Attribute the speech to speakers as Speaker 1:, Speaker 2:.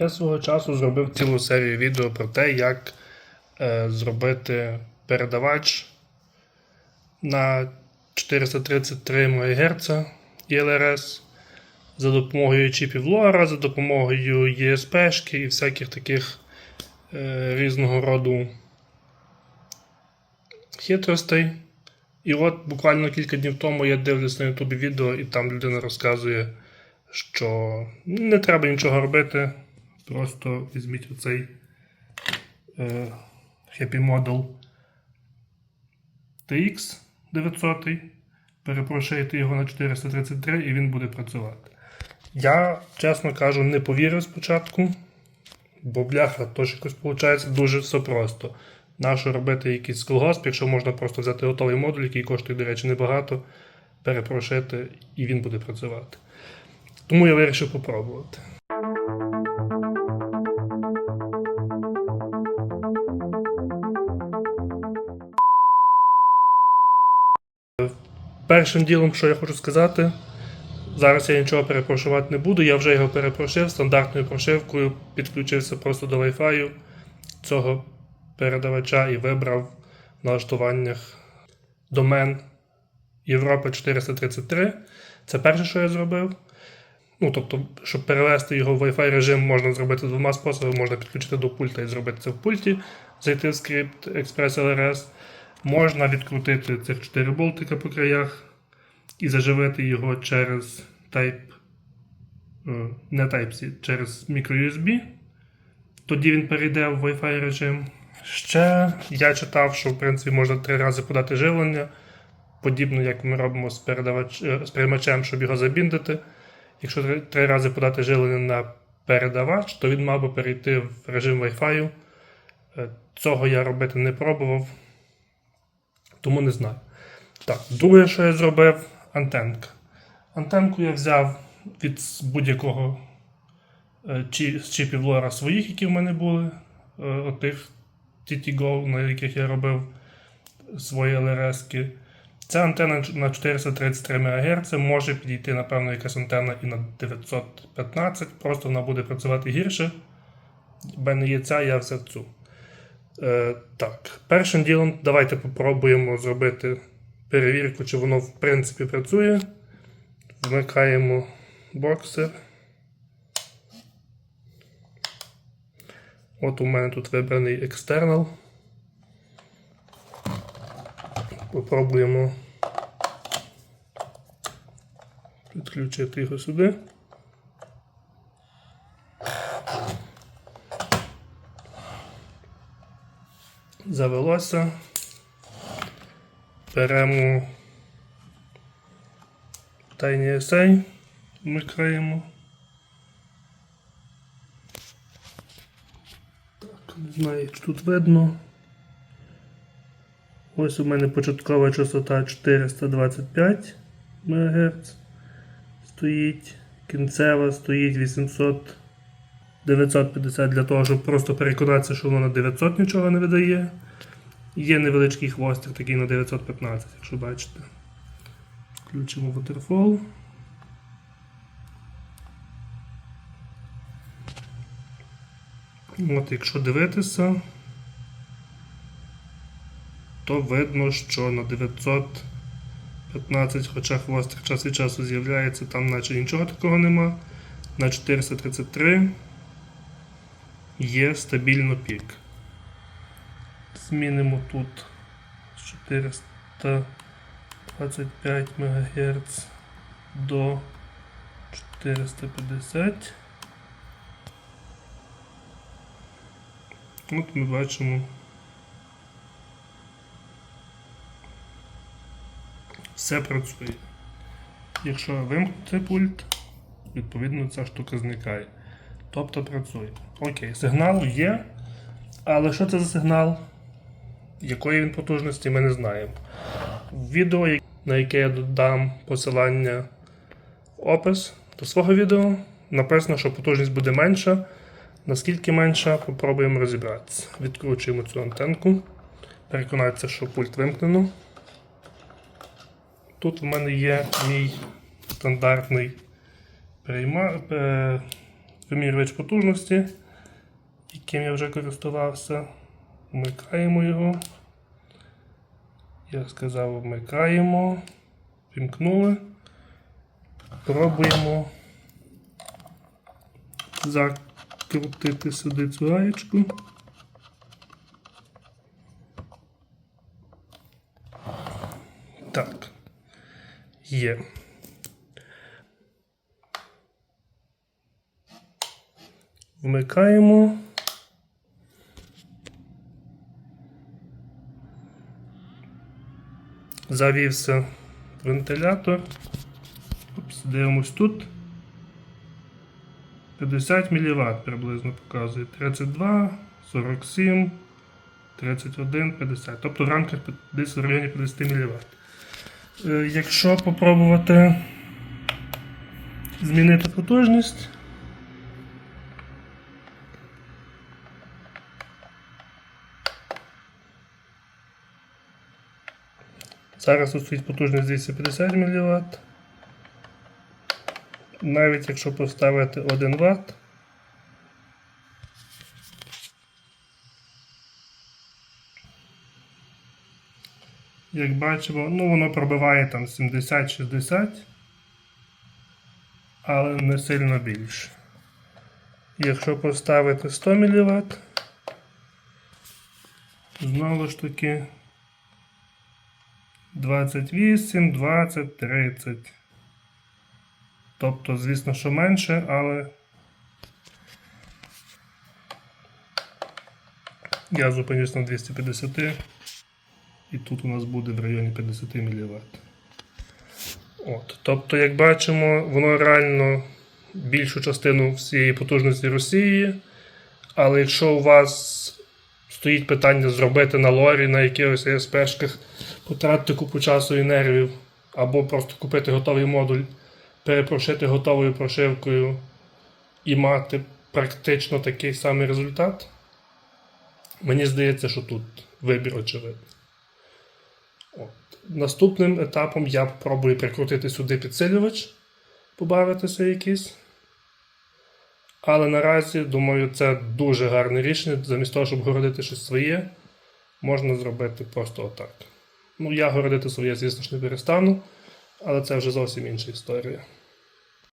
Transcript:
Speaker 1: Я свого часу зробив цілу серію відео про те, як е, зробити передавач на 433 МГц ІЛРС за допомогою чіпів LoRa, за допомогою ESP і всяких таких е, різного роду хитростей. І от буквально кілька днів тому я дивлюсь на Ютубі відео, і там людина розказує, що не треба нічого робити. Просто візьміть оцей е, Happy Model TX 900, перепрошуйте його на 433 і він буде працювати. Я, чесно кажу, не повірив спочатку, бо бляха, то якось виходить дуже все просто. Нащо робити якийсь колгосп, якщо можна просто взяти готовий модуль, який коштує, до речі, небагато, перепрошити, і він буде працювати. Тому я вирішив попробувати. Першим ділом, що я хочу сказати, зараз я нічого перепрошувати не буду. Я вже його перепрошив стандартною прошивкою, підключився просто до Wi-Fi цього передавача і вибрав в налаштуваннях домен Європа 433. Це перше, що я зробив. Ну, тобто, щоб перевести його в Wi-Fi режим, можна зробити двома способами. Можна підключити до пульта і зробити це в пульті, зайти в скрипт Express LRS. Можна відкрутити цих 4 болтика по краях і заживити його через Type, е, не Type-C, через microUSB. Тоді він перейде в Wi-Fi режим. Ще я читав, що в принципі можна три рази подати живлення, подібно як ми робимо з, передавач... е, з приймачем, щоб його забіндити. Якщо три, рази подати живлення на передавач, то він мав би перейти в режим Wi-Fi. Е, Цього я робити не пробував, тому не знаю. Так, друге, що я зробив, антенка. Антенку я взяв від будь-якого е, з чіпів LoRa своїх, які в мене були, е, отих TTGO, на яких я робив свої LRS-ки. Ця антенна на 433 МГц може підійти, напевно, якась антенна і на 915, просто вона буде працювати гірше. В мене є ця, я взяв цю. Е, так, першим ділом давайте попробуємо зробити перевірку, чи воно в принципі працює. Вмикаємо боксер. От у мене тут вибраний екстернал. Попробуємо підключити його сюди. Завелося. Беремо Tiny SA, вмикаємо. Так, не знаю, чи тут видно. Ось у мене початкова частота 425 МГц стоїть. Кінцева стоїть 800 950 для того, щоб просто переконатися, що воно на 900 нічого не видає. Є невеличкий хвостик такий на 915, якщо бачите. Включимо Waterfall. От, якщо дивитися, то видно, що на 915, хоча хвостик час від часу з'являється, там наче нічого такого нема. На 433 є стабільно пік. Змінимо тут з 425 МГц до 450. От ми бачимо. Все працює. Якщо вимкнути пульт, відповідно ця штука зникає. Тобто працює. Окей, сигнал є. Але що це за сигнал? Якої він потужності, ми не знаємо. Відео, на яке я додам посилання в опис до свого відео, написано, що потужність буде менша. Наскільки менша, попробуємо розібратися. Відкручуємо цю антенку. Переконатися, що пульт вимкнено. Тут в мене є мій стандартний прийма... вимірювач потужності, яким я вже користувався. Вмикаємо його. Я сказав, вмикаємо. Вімкнули. Пробуємо закрутити сюди цю гаєчку. Так. Є. Вмикаємо. Завівся вентилятор. Упс, дивимось тут. 50 мВт приблизно показує. 32, 47, 31, 50. Тобто в рамках десь в районі 50 мВт. Е, Якщо попробувати змінити потужність. Зараз тут стоїть потужність 250 мВт. Навіть якщо поставити 1 Вт. Як бачимо, ну воно пробиває там 70-60, але не сильно більше. Якщо поставити 100 мВт, знову ж таки 28, 20, 30. Тобто, звісно, що менше, але я зупинюсь на 250. І тут у нас буде в районі 50 мВт. От. Тобто, як бачимо, воно реально більшу частину всієї потужності Росії. Але якщо у вас стоїть питання зробити на лорі на якихось ЕСПшках, потратити купу часу і нервів, або просто купити готовий модуль, перепрошити готовою прошивкою і мати практично такий самий результат, мені здається, що тут вибір очевидний. Наступним етапом я пробую прикрутити сюди підсилювач, побавитися якийсь. Але наразі, думаю, це дуже гарне рішення. Замість того, щоб городити щось своє, можна зробити просто отак. Ну, я городити своє, звісно ж, не перестану, але це вже зовсім інша історія.